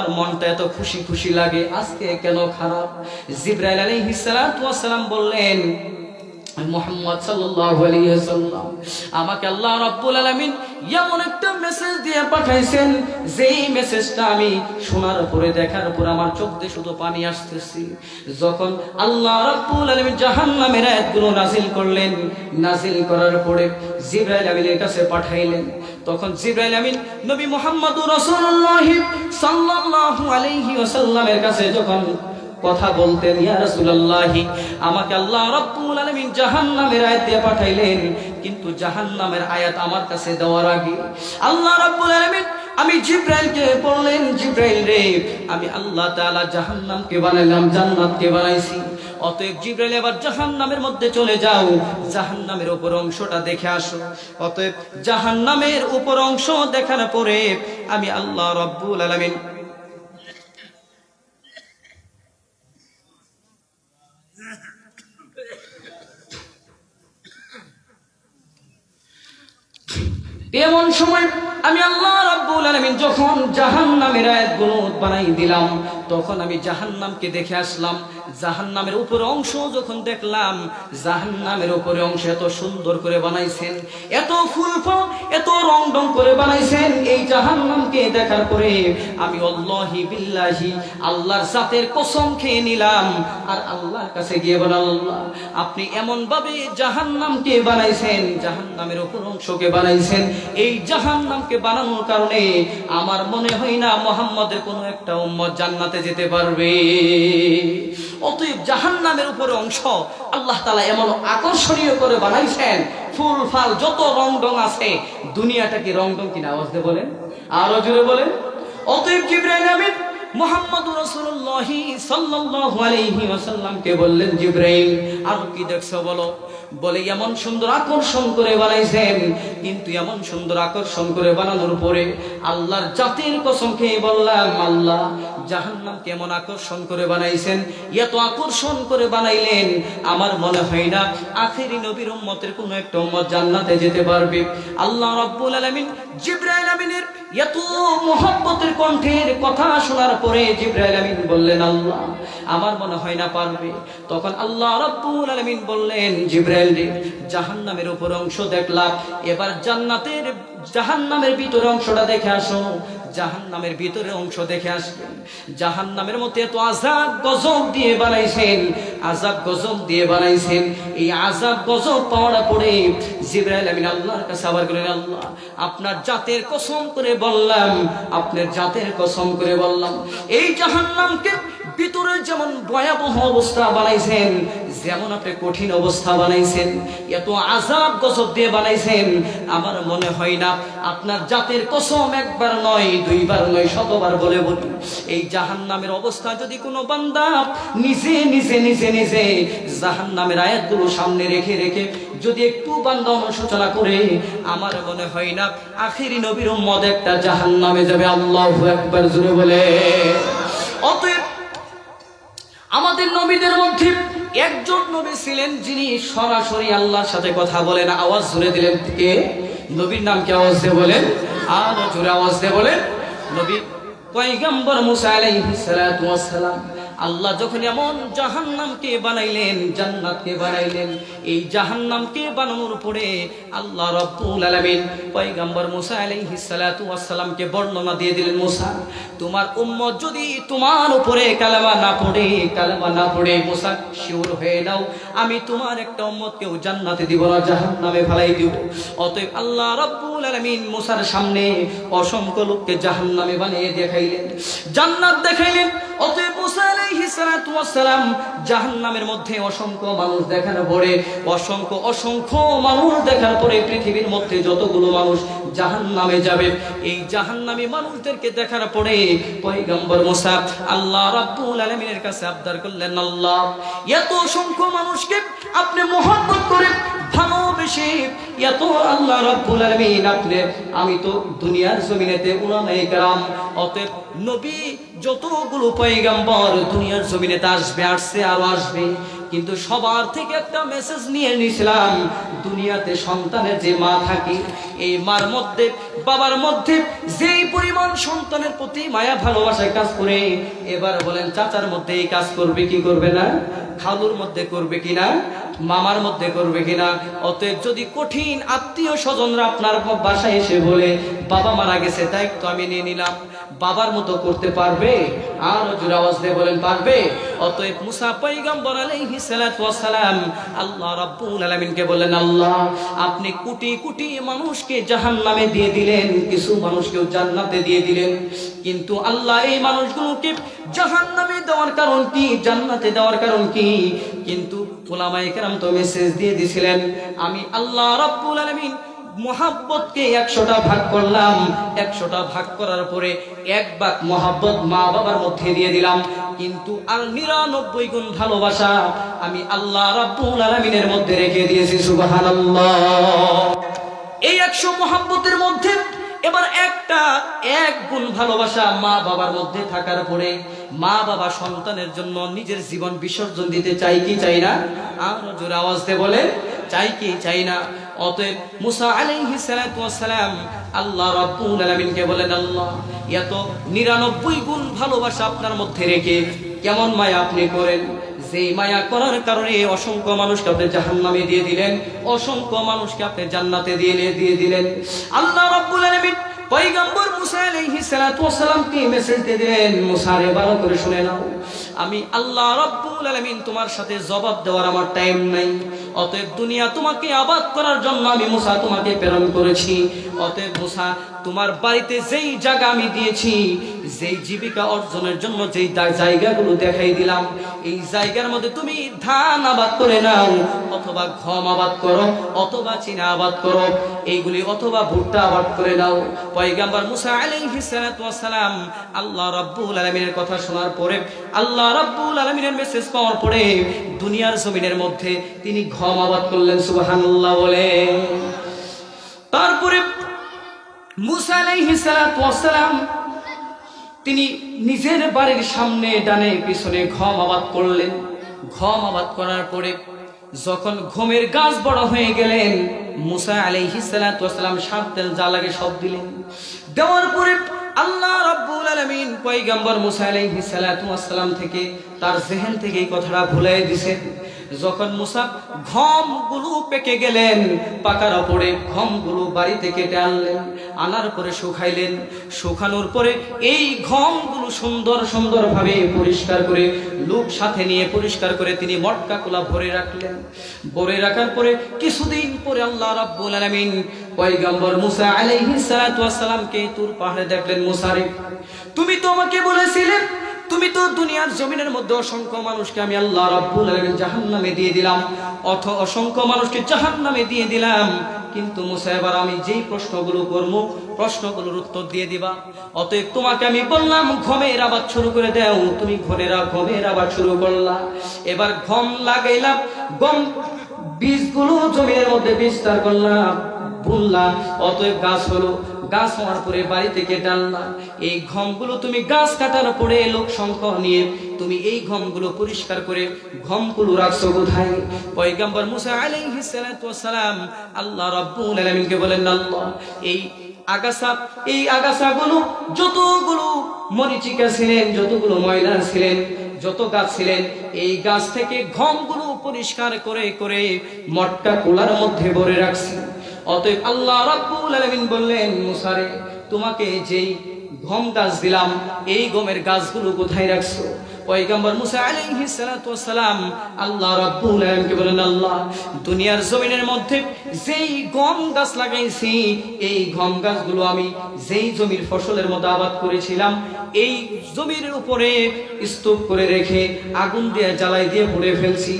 আর মনটা এত খুশি খুশি লাগে, আজকে কেন খারাপ? জিব্রাইল বললেন আমাকে আল্লাহ এমন একটা মেসেজ দিয়ে পাঠাইছেন, যেই মেসেজটা আমি শোনার পরে, দেখার পরে আমার চোখ দিয়ে শুধু পানি আসতেছে। যখন আল্লাহ রাব্বুল আলামিন জাহান্নামের আয়াতগুলো নাজিল করলেন নাজিল করার পরে জিব্রাইল আমিনের কাছে পাঠাইলেন তখন জিব্রাইল আমিন, নবী মুহাম্মদুর রাসূলুল্লাহ সাল্লাল্লাহু আলাইহি ওয়াসাল্লামের কাছে যখন কথা বলতেন, ইয়া রাসূলুল্লাহি, আমাকে আল্লাহ রাব্বুল আলামিন জাহান্নামের আয়াত দিয়ে পাঠাইলেন, কিন্তু জাহান্নামের আয়াত আমার কাছে দেওয়ার আগে আল্লাহ রাব্বুল আলামিন, আমি জিব্রাইলকে বললেন, জিব্রাইল রে, আমি আল্লাহ তাআলা জাহান্নামকে বানাইলাম, জান্নাতকে বানাইছি। অতএব জিব্রাইল এবার জাহান্নামের মধ্যে চলে যাও। জাহান্নামের উপর অংশটা দেখে আসো। অতএব জাহান্নামের উপর অংশ দেখার পরে আমি আল্লাহ রাব্বুল আলামিন এমন সময় আমি আল্লাহ রাব্বুল আলামিন যখন জাহান্নামের আয়াতগুলো বানাই দিলাম, তখন আমি জাহান্নামকে দেখে আসলাম। জাহান্নামের উপর অংশ যখন দেখলাম, জাহান্নামের উপরে অংশ এত সুন্দর করে বানাইছেন, এত ফুল এত রং ডং করে বানাইছেন, এই জাহান্নামকে দেখার পরে আমি আল্লাহি বিল্লাহি আল্লাহর জাতের কসম খেয়ে নিলাম আর আল্লাহর কাছে গিয়ে আল্লাহ, আপনি এমন ভাবে জাহান্নামকে বানাইছেন, জাহান্নামের উপর অংশকে বানাইছেন, এই জাহান্নামকে বানানোর কারণে আমার মনে হয় না মোহাম্মদের কোনো একটা উম্মত জান্নাতে যেতে পারবে। অতএব জাহান নামের উপরে অংশ আল্লাহ তালা এমন আকর্ষণীয় করে বানাইছেন, ফুল, ফাল, যত রং ডং আছে দুনিয়াটা কি রং ডং কিনা আওয়াজ দিয়ে বলেন। আরও জুড়ে বলেন। অতএব জিব্রাইল আমিন মোহাম্মদ রসুল্লাহ সাল্লাল্লাহু আলাইহি ওয়াসাল্লামকে বললেন, জিব্রাইল, আর কি দেখছ বলো? বলে, এমন সুন্দর আকর্ষণ করে বানাইছেন। কিন্তু এমন সুন্দর আকর্ষণ করে বানানোর পরে আল্লাহর জাতির কসম খেয়ে বললাম, আল্লাহ জাহান্নাম কেমন আকর্ষণ করে বানাইছেন, এত আকর্ষণ করে বানাইলেন, আমার মনে হয় না আখেরি নবীর উম্মতের কোন একটা উম্মত জান্নাতে যেতে পারবে। আল্লাহ রাব্বুল আলামিন জিব্রাইল আমিনের এত মোহাব্বতের কণ্ঠের কথা শোনার পরে জিব্রাইল আমিন বললেন, আল্লাহ, আমার মনে হয় না পারবে। তখন আল্লাহ রাব্বুল আলামিন বললেন, জিব্রাইল জাহান্নামের উপর অংশ দেখলাম এবার জান্নাতের জাহান্নামের ভিতরে অংশটা দেখে আসো। জাহান্নামের ভিতরে অংশ দেখে আসবেন জাহান্নামের মধ্যে এত আজাব গজব দিয়ে বানাইছেন। আজাব গজব দিয়ে বানাইছেন। এই আজাব গজব পাওয়ার পরে জিব্রাইল আমিন আল্লাহর কাছে আবার বললেন আল্লাহ, আপনার জাতের কসম করে বললাম, আপনার জাতের কসম করে বললাম। এই জাহান্নামকে ভিতরে যেমন ভয়াবহ অবস্থা বানাইছেন যেমন আপনি কঠিন অবস্থা বানাইছেন, এত আজাব গজব দিয়ে বানাইছেন, আমার মনে হয় না আপনার জাতের কসম একবার নয়, দুইবার নয়, শতবার বলে বলি এই জাহান নামের অবস্থা যদি কোনো বান্দা নিজে নিজে নিজে নিজে জাহান নামের আয়াতগুলো সামনে রেখে রেখে যদি একটু বান্দা অনুশোচনা করে, আমার মনে হয় না আখিরি নবীর মদ একটা জাহান নামে যাবে, আল্লাহ একবার জুড়ে বলে। অতএব আমাদের নবীদের মধ্যে একজন নবী ছিলেন যিনি সরাসরি আল্লাহর সাথে কথা বলেন, আওয়াজ জুড়ে দিলেন, কে? নবীর নাম কে আওয়াজ দিয়ে বলেন? আর জোরে আওয়াজ দিয়ে বলেন, নবী পয়গম্বর মুসা আলাইহিস সালাম। আল্লাহ যখন এমন জাহান্নামকে বানাইলেন, জান্নাতকে বানাইলেন, এই জাহান্নামকে বানানোর পরে আল্লাহ রব্বুল আলামিন পয়গম্বর মুসা আলাইহিস সালাতু বর্ণনা দিয়ে দিলেন, মুসা, তোমার উম্মত যদি তোমার উপরে কালেমা না পড়ে, কালেমা না পড়ে, মুসা, শিওর হয়ে নাও, আমি তোমার একটা উম্মতকেও জান্নাতে দিব না, জাহান্নামে ফেলাই দিব। অতএব আল্লাহ রব্বুল আলামিন মুসার সামনে অসংখ্য লোককে জাহান্নামে বানিয়ে দেখাইলেন, জান্নাত দেখাইলেন। অতএব সালাম করলেন, আল্লাহ, এত অসংখ্য মানুষকে আপনি মহব্বত করে ভালোবেসে এত আল্লাহ রাব্বুল আলামিন আপনি, আমি তো দুনিয়ার জমিনেতে উলামায়ে কেরাম, অতএব নবী যতগুলো পয়গাম্বর দুনিয়ার জমিনেতে আসবে, আসছে আরও আসবে। কিন্তু সবার থেকে একটা মেসেজ নিয়ে নিয়েছিলাম দুনিয়াতে সন্তানের যে মা থাকে, এই মার মধ্যে, বাবার মধ্যে যেই পরিমাণ সন্তানের প্রতি মায়া, ভালোবাসায় কাজ করে, এবার বলেন, চাচার মধ্যে এই কাজ করবে কি করবে না? খালুর মধ্যে করবে কিনা মামার মধ্যে করবে কিনা? অতএব যদি কঠিন আত্মীয় স্বজনরা আপনার বাসায় এসে বলে, বাবা মারা গেছে, দায়িত্ব আমি নিয়ে নিলাম। বাবার মতো করতে পারবে? আর জোরে আওয়াজ দিয়ে বলেন, পারবে। অতএব মুসা পৈগম্বর আলাইহিস সালাতু সালাম আল্লাহ রাব্বুল আলামিনকে বলেন আল্লাহ, আপনি কোটি কোটি মানুষকে জাহান্নামে দিয়ে দিলেন, কিছু মানুষকে জান্নাতে দিয়ে দিলেন। কিন্তু আল্লাহ এই মানুষগুলোকে জাহান্নামে দেওয়ার কারণ কি? জান্নাতে দেওয়ার কারণ কি? কিন্তু ওলামায়ে কেরাম তো মেসেজ দিয়ে দিছিলেন, আমি আল্লাহ রাব্বুল আলামিন মোহাব্বতকে একশোটা ভাগ করলাম। একশোটা ভাগ করার পরে এক ভাগ মোহাব্বত মা বাবার মধ্যে দিয়ে দিলাম। কিন্তু আর নিরানব্বই গুণ ভালোবাসা আমি আল্লাহ রাব্বুল আলামিনের মধ্যে রেখে দিয়েছি, সুবহানাল্লাহ। এই একশো মোহাব্বতের মধ্যে এবার একটা এক গুণ ভালোবাসা মা বাবার মধ্যে থাকার পরে মা বাবা সন্তানের জন্য নিজের জীবন বিসর্জন দিতে চাই কি চাই না? আর জোরে আওয়াজ দিয়ে বলে চাই কি চাই না? অতএব মুসা ওয়াস সালাম আল্লাহ রাব্বুল আলামিনকে বলেন, আল্লাহ, এত নিরানব্বই গুণ ভালোবাসা আপনার মধ্যে রেখে কেমন মায়া আপনি করেন? যে মায়া করার কারণে অসংখ্য মানুষকে আপনি জাহান্নামে দিয়ে দিলেন, অসংখ্য মানুষকে আপনি জান্নাতে দিয়ে দিয়ে দিলেন। আল্লাহ রাব্বুল আলামিন পয়গম্বর মুসা আলাইহিস সালাতু ওয়াস সালামকে মেসেজ দিয়ে দিলেন, মুসা রে ভালো করে আমি আল্লাহ রাব্বুল আলামিন তোমার সাথে জবাব দেওয়ার আমার টাইম নাই। অতএব দুনিয়া তোমাকে আবাদ করার জন্য আমি মুসা তোমাকে প্রেরণ করেছি। অতএব মুসা, তোমার বাড়িতে যেই জায়গা আমি দিয়েছি যেই জীবিকা অর্জনের জন্য যেই জায়গাগুলো দেখাই দিলাম, এই জায়গার মধ্যে তুমি ধান আবাদ করে নাও, অথবা গম আবাদ করো, অথবা চীনা আবাদ করো, এইগুলি অথবা ভুট্টা আবাদ করে নাও। পয়গাম্বার মুসা আলাইহিস সালাতু আল্লাহ রাব্বুল আলামিনের কথা শোনার পরে, আল্লাহ রাব্বুল আলামিনের মেসেজ পাওয়ার পরে দুনিয়ার জমিনের মধ্যে তিনি ঘম আবাদ করলেন, সুবহানাল্লাহ বলে তারপরে মুসা আলাইহিস সালাতু ওয়াস সালাম তিনি নিজের বাড়ির সামনে ডানে পিছনে ঘম আবাদ করলেন। ঘম আবাদ করার পরে যখন ঘমের গাছ বড় হয়ে গেলেন, মুসা ওয়াস সালাম সাত তেল লাগে সব দিলেন। দেওয়ার পরে আল্লাহ রাব্বুল আলামিন পয়গম্বর মুসা আলাইহিস সালাতু সালাম থেকে তার জেহেন থেকে এই কথাটা ভুলাই দিছেন। যখন মুসা ঘমগুলো পেকে গেলেন পাকার ওপরে ঘমগুলো বাড়িতে কেটে আনলেন, আনার পরে শুকাইলেন। শুকানোর পরে এই ঘমগুলো সুন্দর সুন্দর ভাবে পরিষ্কার করে, লোক সাথে নিয়ে পরিষ্কার করে তিনি মটকা কোলা ভরে রাখলেন। ভরে রাখার পরে কিছুদিন পরে আল্লাহ রাব্বুল আলামিন পয়গম্বর মুসা আলাইহিস সালাতু ওয়াস তুর পাহাড়ে দেখলেন মুসারে তুমি তো আমাকে বলেছিলে তুমি তো দুনিয়ার জমিনের মধ্যে অসংখ্য মানুষকে আমি আল্লাহ রাব্বুল আলামিন জাহান্নামে দিয়ে দিলাম। অথ অসংখ্য মানুষকে জাহান্নামে দিয়ে দিলাম। কিন্তু মুসা, এবার আমি যেই প্রশ্নগুলো করব, প্রশ্নগুলোর উত্তর দিয়ে দিবা। অতএব তোমাকে আমি বললাম, ঘমের আবাদ শুরু করে দাও। তুমি ঘরেরা ঘমের আবাদ শুরু করলা। এবার ঘম লাগাইলাম গম বীজগুলো জমির মধ্যে বিস্তার করলাম, বুনলাম। অতএব গাছ হলো গাছ হওয়ার পরে বাড়ি থেকে টানলাম এই ঘমগুলো তুমি গাছ কাটার পরে লোক সংখ্যা নিয়ে তুমি এই ঘমগুলো পরিষ্কার করে ঘমগুলো রাখছো কোথায়? পয়গাম্বর মুসা আলাইহিস সালাম আল্লাহ রাব্বুল আলামিনকে বলেন, আল্লাহ, এই আগাছা, এই আগাছাগুলো যতগুলো মরিচিকা ছিলেন, যতগুলো ময়লা ছিলেন, যত গাছ ছিলেন, এই গাছ থেকে ঘমগুলো পরিষ্কার করে করে মটকা কোলার মধ্যে ভরে রাখছি। অতএব আল্লাহ রাব্বুল আলামিন বললেন, মুসারে, তোমাকে যেই গম গাছ দিলাম, এই গমের গাছগুলো কোথায় রাখছো? পয়গম্বর মুসা আলাইহিস সালাতু ওয়াস সালাম আল্লাহ রাব্বুল আলামিনকে বলেন আল্লাহ, দুনিয়ার জমিনের মধ্যে যেই গম গাছ লাগাইছি, এই গম গাছগুলো আমি যেই জমির ফসলের মতো আবাদ করেছিলাম, এই জমির উপরে স্তূপ করে রেখে আগুন দিয়ে জ্বালাই দিয়ে পুড়ে ফেলছি।